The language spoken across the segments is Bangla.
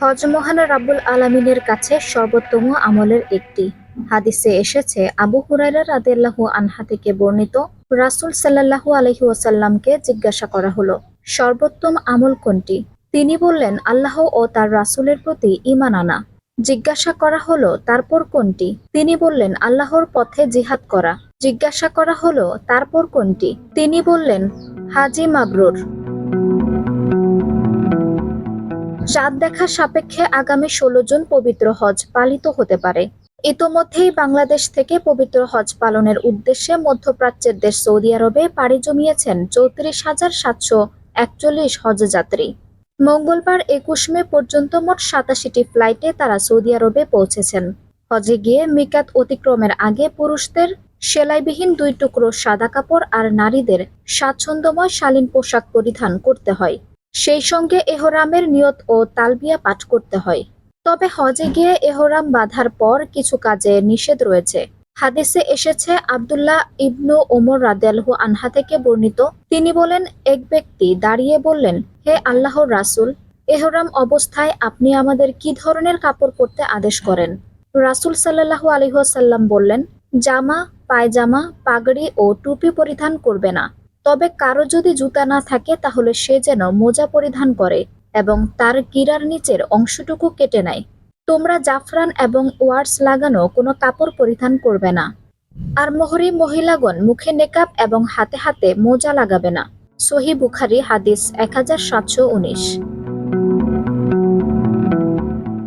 হজ মহান রাব্বুল আলামিনের কাছে সর্বোত্তম আমলের একটি। হাদিসে এসেছে, আবু হুরায়রা রাদিয়াল্লাহু আনহা থেকে বর্ণিত রাসূল সাল্লাল্লাহু আলাইহি ওয়াসাল্লামকে জিজ্ঞাসা করা হলো, সর্বোত্তম আমল কোনটি? তিনি বললেন, আল্লাহ ও তার রাসূলের প্রতি ঈমান আনা। জিজ্ঞাসা করা হলো, তারপর কোনটি? তিনি বললেন, আল্লাহর পথে জিহাদ করা। জিজ্ঞাসা করা হলো, তারপর কোনটি? তিনি বললেন, হাজি মাবরুর চাঁদ দেখার সাপেক্ষে আগামী ষোলো জুন পবিত্র হজ পালিত হতে পারে। ইতোমধ্যেই বাংলাদেশ থেকে পবিত্র হজ পালনের উদ্দেশ্যে মধ্যপ্রাচ্যের দেশ সৌদি আরবে পাড়ি জমিয়েছেন চৌত্রিশ হাজার সাতশো একচল্লিশ হজযাত্রী মঙ্গলবার একুশ মে পর্যন্ত মোট সাতাশিটি ফ্লাইটে তারা সৌদি আরবে পৌঁছেছেন। হজে গিয়ে মিকাত অতিক্রমের আগে পুরুষদের সেলাইবিহীন দুই টুকরো সাদা কাপড় আর নারীদের স্বাচ্ছন্দ্যময় শালীন পোশাক পরিধান করতে হয়। সেই সঙ্গে এহরামের নিয়ত ও তালবিয়া পাঠ করতে হয়। তবে হজে গিয়ে এহরাম বাঁধার পর কিছু কাজে নিষেধ রয়েছে। হাদিসে এসেছে, আবদুল্লাহ ইবনু ওমর রাদেলহু আনহা থেকে বর্ণিত, তিনি বলেন, এক ব্যক্তি দাঁড়িয়ে বললেন, হে আল্লাহর রাসূল, এহরাম অবস্থায় আপনি আমাদের কি ধরনের কাপড় পরতে আদেশ করেন রাসূল সাল্লাল্লাহু আলাইহি ওয়াসাল্লাম বললেন, জামা, পায়জামা, পাগড়ি ও টুপি পরিধান করবে না। তবে কারও যদি জুতা না থাকে, তাহলে সে যেন মোজা পরিধান করে এবং তার গিরার নিচের অংশটুকু কেটে নেয়। তোমরা জাফরান এবং ওয়ার্স লাগানো কোনো কাপড় পরিধান করবে না। আর মোহরি মহিলাগণ মুখে নেকাব এবং হাতে হাতে মোজা লাগাবে না। সহি বুখারি হাদিস এক হাজার সাতশো উনিশ।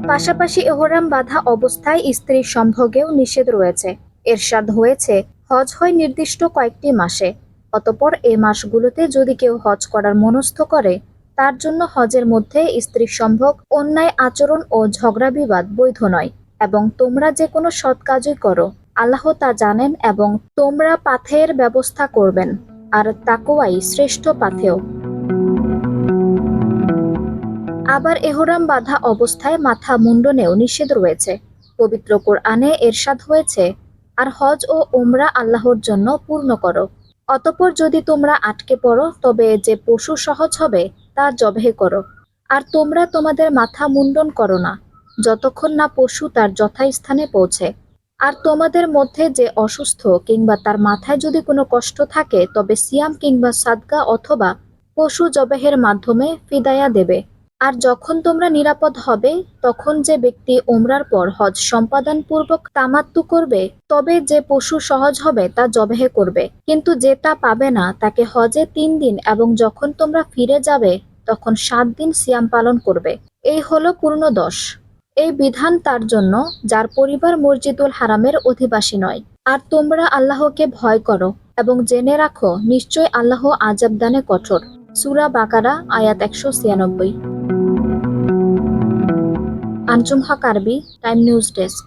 পাশাপাশি এহরাম বাঁধা অবস্থায় স্ত্রীর সম্ভোগেও নিষেধ রয়েছে। এরশাদ হয়েছে হজ হয় নির্দিষ্ট কয়েকটি মাসে। অতপর এই মাসগুলোতে যদি কেউ হজ করার মনস্থ করে, তার জন্য হজের মধ্যে স্ত্রী সম্ভোগ অন্যায় আচরণ ও ঝগড়া বিবাদ বৈধ নয় এবং তোমরা যে কোনো সৎ কাজই করো, আল্লাহ তা জানেন এবং তোমরা পাথের ব্যবস্থা করবেন, আর তাকোয়াই শ্রেষ্ঠ পাথেও আবার এহরাম বাঁধা অবস্থায় মাথা মুন্ডনেও নিষেধ রয়েছে। পবিত্র কোরআনে এরশাদ হয়েছে, আর হজ ও ওমরা আল্লাহর জন্য পূর্ণ করো। অতপর যদি তোমরা আটকে পড়ো, তবে যে পশু সহজ হবে, তা জবে করো। আর তোমরা তোমাদের মাথা মুন্ডন করো না, যতক্ষণ না পশু তার যথাস্থানে পৌঁছে। আর তোমাদের মধ্যে যে অসুস্থ কিংবা তার মাথায় যদি কোনো কষ্ট থাকে, তবে সিয়াম কিংবা সাদগা অথবা পশু জবেহের মাধ্যমে ফিদায়া দেবে। আর যখন তোমরা নিরাপদ হবে, তখন যে ব্যক্তি ওমরার পর হজ সম্পাদন পূর্বক তামাত্তু করবে, তবে যে পশু সহজ হবে তা জবেহে করবে। কিন্তু যে তা পাবে না, তাকে হজে তিন দিন এবং যখন তোমরা ফিরে যাবে, তখন সাত দিন সিয়াম পালন করবে। এই হলো পূর্ণ দশ এই বিধান তার জন্য, যার পরিবার মসজিদুল হারামের অধিবাসী নয়। আর তোমরা আল্লাহকে ভয় করো এবং জেনে রাখো, নিশ্চয় আল্লাহ আজাব দানে কঠোর। সুরা বাকারা, আয়াত একশো ছিয়ানব্বই। আঞ্জুম হক আরবি টাইম নিউজ ডেস্ক।